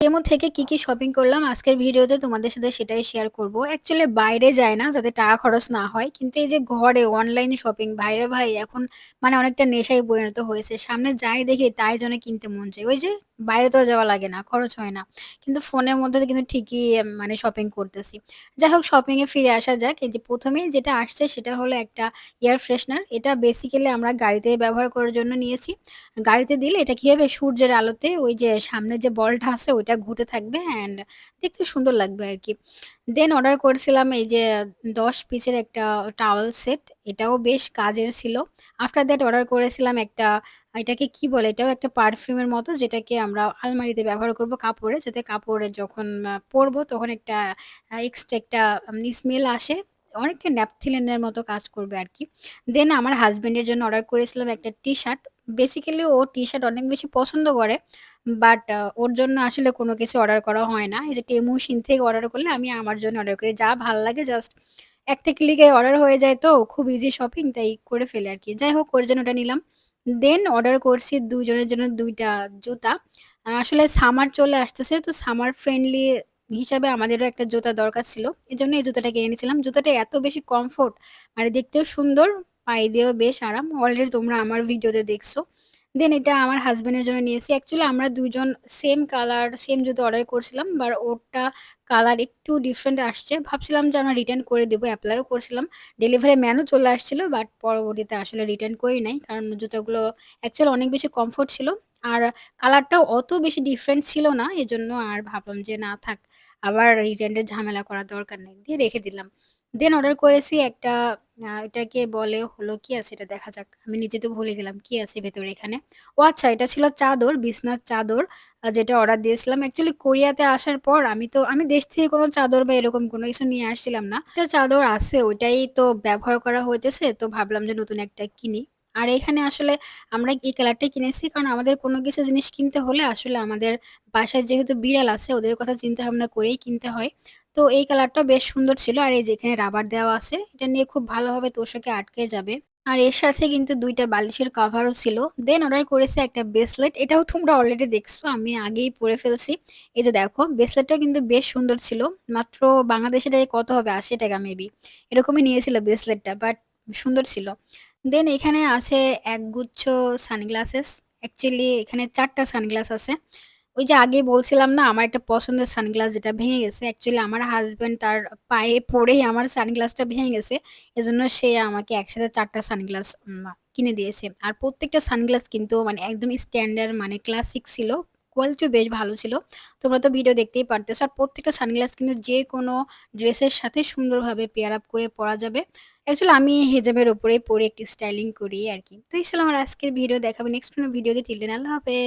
টেমু থেকে কি, কি শপিং করলাম আজকের ভিডিওতে তোমাদের সাথে সেটাই শেয়ার করব। অ্যাকচুয়ালি বাইরে যায় না যাতে টাকা খরচ না হয়। কিন্তু এই যে ঘরে অনলাইন শপিং ভাইরে ভাই এখন মানে অনেকটা নেশায় পরিণত হয়েছে। সামনে যাই দেখি তাই জন্য কিনতে মন চাই ওই যে বাইরে তো যাওয়া লাগে না, খরচ হয় না। কিন্তু ফোনের মধ্যে কিন্তু ঠিকই মানে শপিং করতেছি। যাই হোক শপিং এ ফিরে আসা যাক। এই যে প্রথমেই যেটা আসছে সেটা হলো একটা এয়ার ফ্রেশনার। এটা বেসিক্যালি আমরা গাড়িতে ব্যবহার করার জন্য নিয়েছি। গাড়িতে দিলে এটা কি হবে সূর্যের আলোতে ওই যে সামনে যে বলটা আছে ওইটা ঘুরতে থাকবে অ্যান্ড দেখতে সুন্দর লাগবে আর কি দেন অর্ডার করেছিলাম এই যে ১০ পিসের একটা টাওয়েল সেট। এটাও বেশ কাজের ছিল। আফটার দ্যাট অর্ডার করেছিলাম একটা এটাকে কি বলে? এটাও একটা পারফিউমের মতো যেটাকে আমরা আলমারিতে ব্যবহার করব কাপড়ে। যাতে কাপড়ে যখন পরবো তখন একটা এক্সট্রা একটা স্মেল আসে। অনেকটা ন্যাপথিলিনের মতো কাজ করবে আর কি দেন আমার হাজব্যান্ডের জন্য অর্ডার করেছিলাম একটা টি-শার্ট। বেসিক্যালি ও টি-শার্ট অনেক বেশি পছন্দ করে। বাট ওর জন্য আসলে কোনো কিছু অর্ডার করা হয় না। এই যে টেমু, সিন থেকে অর্ডার করলে আমি আমার জন্য অর্ডার করি। যা ভালো লাগে জাস্ট একটা ক্লিকে অর্ডার হয়ে যায় তো খুব ইজি শপিং তাই করে ফেলে আর কি যাই হোক ওর জন্য ওটা নিলাম। দেন অর্ডার করছি ২ জনের জন্য দুইটা জুতা। আসলে সামার চলে আসতেছে তো সামার ফ্রেন্ডলি হিসাবে আমাদেরও একটা জুতা দরকার ছিল। এজন্য এই জুতাটা কিনে নিয়েছিলাম। জুতাটা এত বেশি কমফোর্ট মানে দেখতেও সুন্দর, পায়ে দিয়েও বেশ আরাম। অলরেডি তোমরা আমার ভিডিওতে দেখছ। দেন এটা আমার হাসব্যান্ডের জন্য নিয়েছি। অ্যাকচুয়ালি আমরা দুজন সেম কালার, সেম জুতো অর্ডার করছিলাম। বাট ওরটা কালার একটু ডিফারেন্ট আসছে। ভাবছিলাম যে আমরা রিটার্ন করে দেবো অ্যাপ্লাইও করছিলাম। ডেলিভারি ম্যানও চলে আসছিল। বাট পরবর্তীতে আসলে রিটার্ন করি নাই। কারণ জুতোগুলো অ্যাকচুয়ালি অনেক বেশি কমফোর্ট ছিল। আর কালারটাও অত বেশি ডিফারেন্ট ছিল না। এজন্য আর ভাবলাম যে না থাক। আবার রিটার্নের ঝামেলা করার দরকার নেই। দিয়ে রেখে দিলাম। দেন অর্ডার করেছি একটা এটাকে বলে হলো কি আছে এটা দেখা যাক। আমি নিজে তো ভুলে গেলাম কি আছে ভেতরে এখানে। ও আচ্ছা এটা ছিল চাদর, বিছনার চাদর যেটা অর্ডার দিয়েছিলাম। অ্যাকচুয়ালি কোরিয়াতে আসার পর আমি তো আমি দেশ থেকে কোনো চাদর বা এরকম কোনো কিছু নিয়ে আসছিলাম না। চাদর আছে ওইটাই তো ব্যবহার করা হইতেছে। তো ভাবলাম যে নতুন একটা কিনি। আর এখানে আসলে আমরা এই কালারটাই কিনেছি। কারণ আমাদের কোনো কিছু জিনিস কিনতে হলে আসলে আমাদের বাসায় যেহেতু বিড়াল আছে, ওদের কথা চিন্তা ভাবনা করেই কিনতে হয়। তো এই কালারটাও বেশ সুন্দর ছিল। আর এই যেখানে রাবার দেওয়া আছে। এটা নিয়ে খুব ভালোভাবে তোশকে আটকে যাবে। আর এর সাথে কিন্তু দুইটা বালিশের কভারও ছিল। দেন অর্ডার করেছি একটা ব্রেসলেট। এটাও তোমরা অলরেডি দেখছ। আমি আগেই পরে ফেলছি। এই যে দেখো ব্রেসলেটটাও কিন্তু বেশ সুন্দর ছিল। মাত্র বাংলাদেশী কত হবে? ৳৮০ মেবি। এরকমই নিয়েছিল ব্রেসলেটটা। বাট সুন্দর ছিল। দেন এখানে আছে একগুচ্ছ সানগ্লাসেস। অ্যাকচুয়ালি এখানে চারটা সানগ্লাস আছে। ওই যে আগে বলছিলাম না, আমার একটা পছন্দের সানগ্লাস যেটা ভেঙে গেছে। অ্যাকচুয়ালি আমার হাজব্যান্ড তার পায়ে পড়েই আমার সানগ্লাসটা ভেঙে গেছে। এজন্য সে আমাকে একসাথে চারটা সানগ্লাস কিনে দিয়েছে। আর প্রত্যেকটা সানগ্লাস কিন্তু মানে একদম স্ট্যান্ডার্ড মানে ক্লাসিক ছিল। কোয়ালিটিও বেশ ভালো ছিল। তোমরা তো ভিডিও দেখতেই পারতেছো। আর প্রত্যেকটা সানগ্লাস কিন্তু যে কোনো ড্রেসের সাথে সুন্দরভাবে পেয়ার আপ করে পরা যাবে। অ্যাকচুয়ালি আমি হেজাবের ওপরেই পরে একটি স্টাইলিং করি আর কি তো এই ছিল আমার আজকের ভিডিও। দেখাবে নেক্সট কোনো। দিয়ে দেন আল্লাহ হাফেজ।